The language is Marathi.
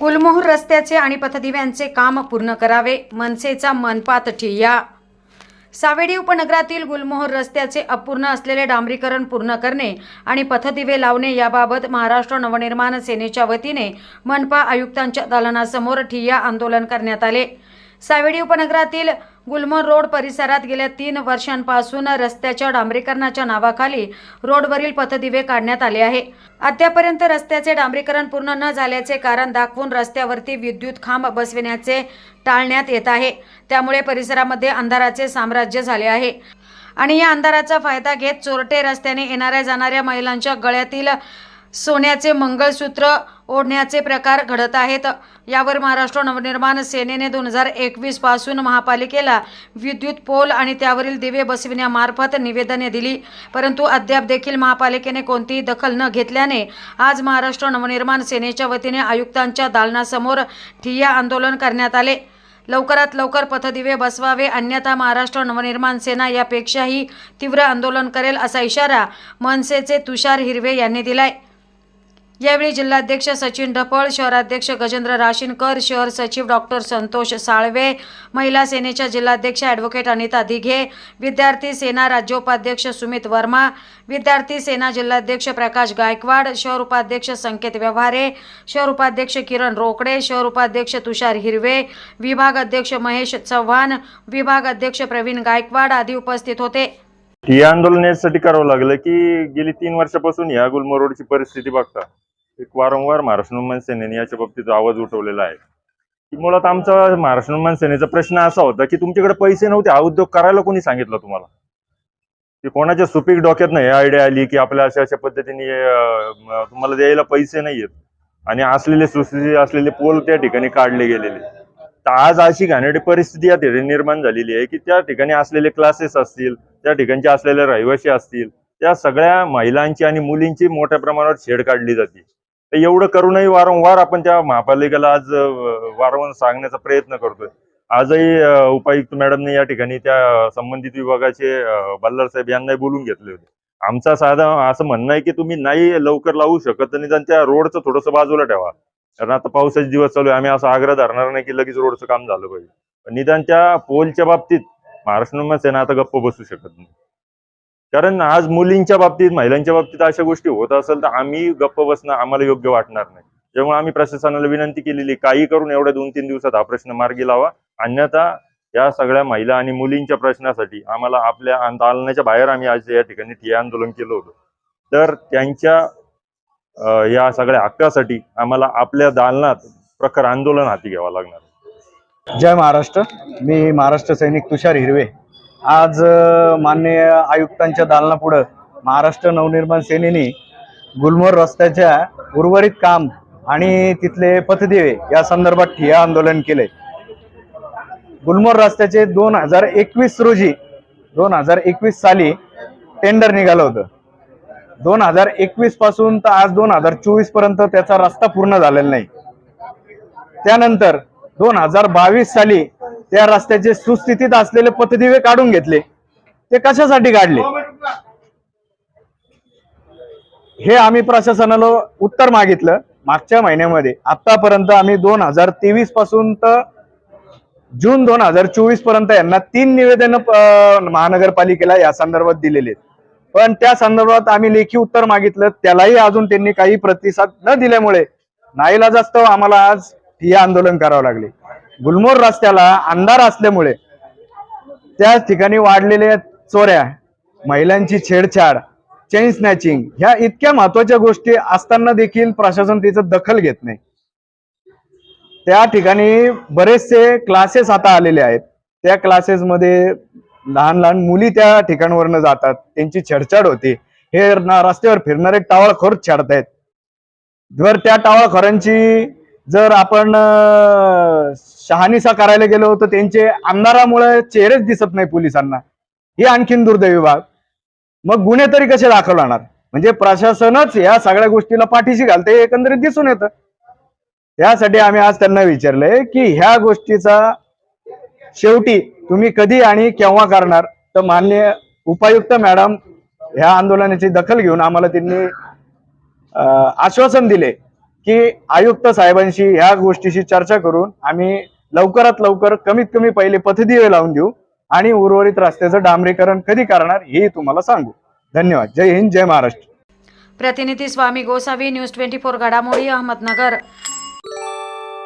गुलमोहर रस्त्याचे आणि पथदिव्यांचे काम पूर्ण करावे. मनसेचा मनपात ठिय्या. सावेडी उपनगरातील गुलमोहर रस्त्याचे अपूर्ण असलेले डांबरीकरण पूर्ण करणे आणि पथदिवे लावणे याबाबत महाराष्ट्र नवनिर्माण सेनेच्या वतीने मनपा आयुक्तांच्या दालनासमोर ठिय्या आंदोलन करण्यात आले. सावेडी उपनगरातील गुलमोहर रोड परिसरात गेल्या तीन वर्षांपासून रस्त्याच्या डांबरीकरणाच्या नावाखाली रोडवरील पथदिवे काढण्यात आले आहे. अद्यापर्यंत रस्त्याचे डांबरीकरण पूर्ण न झाल्याचे कारण दाखवून रस्त्यावरती विद्युत खांब बसविण्याचे टाळण्यात येत आहे. त्यामुळे परिसरामध्ये अंधाराचे साम्राज्य झाले आहे. आणि या अंधाराचा फायदा घेत चोरटे रस्त्याने येणाऱ्या जाणाऱ्या महिलांच्या गळ्यातील सोन्याचे मंगळसूत्र ओढण्याचे प्रकार घडत आहेत. यावर महाराष्ट्र नवनिर्माण सेनेने दोन हजार एकवीसपासून महापालिकेला विद्युत पोल आणि त्यावरील दिवे बसविण्यामार्फत निवेदने दिली. परंतु अद्याप देखील महापालिकेने कोणतीही दखल न घेतल्याने आज महाराष्ट्र नवनिर्माण सेनेच्या वतीने आयुक्तांच्या दालनासमोर ठिय्या आंदोलन करण्यात आले. लवकरात लवकर पथदिवे बसवावे अन्यथा महाराष्ट्र नवनिर्माण सेना यापेक्षाही तीव्र आंदोलन करेल असा इशारा मनसेचे तुषार हिरवे यांनी दिलाय. यावेळी जिल्हाध्यक्ष सचिन ढपळ शहराध्यक्ष गजेंद्र राशीनकर शहर सचिव डॉक्टर संतोष साळवे महिला सेनेच्या जिल्हाध्यक्ष ॲडव्होकेट अनिता दिघे विद्यार्थी सेना राज्योपाध्यक्ष सुमित वर्मा विद्यार्थी सेना जिल्हाध्यक्ष प्रकाश गायकवाड शहर उपाध्यक्ष संकेत व्यवहारे शहर उपाध्यक्ष किरण रोकडे शहर उपाध्यक्ष तुषार हिरवे विभाग अध्यक्ष महेश चव्हाण विभाग अध्यक्ष प्रवीण गायकवाड आदी उपस्थित होते. हे आंदोलन यासाठी करावं लागलं की गेली तीन वर्षापासून या गुलमरोडची रोडची परिस्थिती बघता एक वारंवार महाराष्ट्र नवमान सेनेने याच्या बाबतीत आवाज उठवलेला आहे. की मुळात आमचा महाराष्ट्र नवमान सेनेचा प्रश्न असा होता की तुमच्याकडे पैसे नव्हते हा उद्योग करायला कोणी सांगितलं तुम्हाला? की कोणाच्या सुपीक डोक्यात नाही आयडिया आली की आपल्या अशा अशा पद्धतीने तुम्हाला द्यायला पैसे नाहीयेत. आणि असलेले सुस्थिती असलेले पोल त्या ठिकाणी काढले गेलेले. तर आज अशी घाणेरडी परिस्थिती या ठिकाणी निर्माण झालेली आहे की त्या ठिकाणी असलेले क्लासेस असतील त्या ठिकाणचे असलेले रहिवासी असतील त्या सगळ्या महिलांची आणि मुलींची मोठ्या प्रमाणावर छेड काढली जाते. तर एवढं करूनही वारंवार आपण त्या महापालिकेला आज वारंवार सांगण्याचा प्रयत्न करतोय. आजही उपायुक्त मॅडमने या ठिकाणी त्या संबंधित विभागाचे बल्लार साहेब यांनाही बोलून घेतले होते. आमचा साधा असं म्हणणं आहे की तुम्ही नाही लवकर लावू शकत नाही निदान त्या रोडचं थोडंसं बाजूला ठेवा. कारण आता पावसाचे दिवस चालू आहे. आम्ही असा आग्रह धरणार नाही की लगेच रोडचं काम झालं पाहिजे. पण निदान त्या पोलच्या बाबतीत महाराष्ट्र सेना आता गप्प बसू शकत नाही. कारण आज मुलींच्या बाबतीत महिलांच्या बाबतीत अशा गोष्टी होत असेल तर आम्ही गप्प बसणं आम्हाला योग्य वाटणार नाही. त्यामुळे आम्ही प्रशासनाला विनंती केलेली काही करून एवढ्या दोन तीन दिवसात हा प्रश्न मार्गी लावा. अन्यथा या सगळ्या महिला आणि मुलींच्या प्रश्नासाठी आम्हाला आपल्या आंद- दालनाच्या बाहेर आम्ही आज या ठिकाणी ठिय्या आंदोलन केलं होतं. तर त्यांच्या या सगळ्या हक्कासाठी आम्हाला आपल्या दालनात प्रखर आंदोलन हाती घ्यावं लागणार. जय महाराष्ट्र. मी महाराष्ट्र सैनिक तुषार हिरवे. आज माननीय आयुक्तांच्या दालनापुढं महाराष्ट्र नवनिर्माण सेनेने गुलमोर रस्त्याच्या उर्वरित काम आणि तिथले पथदिवे या संदर्भात ठिया आंदोलन केले गुलमोर रस्त्याचे दोन हजार एकवीस रोजी दोन हजार एकवीस साली टेंडर निघालं होतं. दोन हजार एकवीसपासून तर आज दोन हजार चोवीसपर्यंत त्याचा रस्ता पूर्ण झालेला नाही. त्यानंतर दोन हजार बावीस साली त्या रस्त्याचे सुस्थितीत असलेले पथदिवे काढून घेतले. ते कशासाठी काढले? हे आम्ही प्रशासनाला उत्तर मागितलं मागच्या महिन्यामध्ये. आतापर्यंत आम्ही दोन हजार तेवीसपासून तर जून दोन हजार चोवीसपर्यंत यांना तीन निवेदन महानगरपालिकेला या संदर्भात दिलेले आहेत. पण त्या संदर्भात आम्ही लेखी उत्तर मागितलं. त्यालाही अजून त्यांनी काही प्रतिसाद न दिल्यामुळे नाईलाजास्तव आम्हाला आज हे आंदोलन करावं लागले. गुलमोर रस्त्याला अंधार असल्यामुळे त्या ठिकाणी वाढलेल्या चोऱ्या महिलांची छेडछाड चेन स्नॅचिंग ह्या इतक्या महत्त्वाच्या गोष्टी असताना देखील प्रशासन तिचं दखल घेत नाही. त्या ठिकाणी बरेचसे क्लासेस आता आलेले आहेत. त्या क्लासेसमध्ये लहान लहान मुली त्या ठिकाणवरनं जातात. त्यांची छेडछाड होते. हे रस्त्यावर फिरणारे टावळखोर छेडतायत. जर त्या टावळखोरांची जर आपण शहानिसा शहानिशा करायला गेलो तर त्यांचे अंधारामुळे चेहरेच दिसत नाही पोलिसांना. हे आणखीन दुर्दैवी बाब. मग गुन्हे तरी कसे दाखवणार म्हणजे प्रशासनच या सगळ्या गोष्टीला पाठीशी घालते एकंदरीत दिसून येतं. त्यासाठी आम्ही आज त्यांना विचारलंय की ह्या गोष्टीचा शेवटी तुम्ही कधी आणि केव्हा करणार? तर माननीय उपायुक्त मॅडम ह्या आंदोलनाची दखल घेऊन आम्हाला त्यांनी आश्वासन दिले की आयुक्त साहेबांशी ह्या गोष्टीशी चर्चा करून आम्ही लवकरात लवकर कमीत कमी पहिले पथदिवे लावून देऊ आणि उर्वरित रस्त्याचं डांबरीकरण कधी करणार हे तुम्हाला सांगू. धन्यवाद. जय हिंद जय महाराष्ट्र. प्रतिनिधी Swami Gosavi news twenty four घडामोडी अहमदनगर.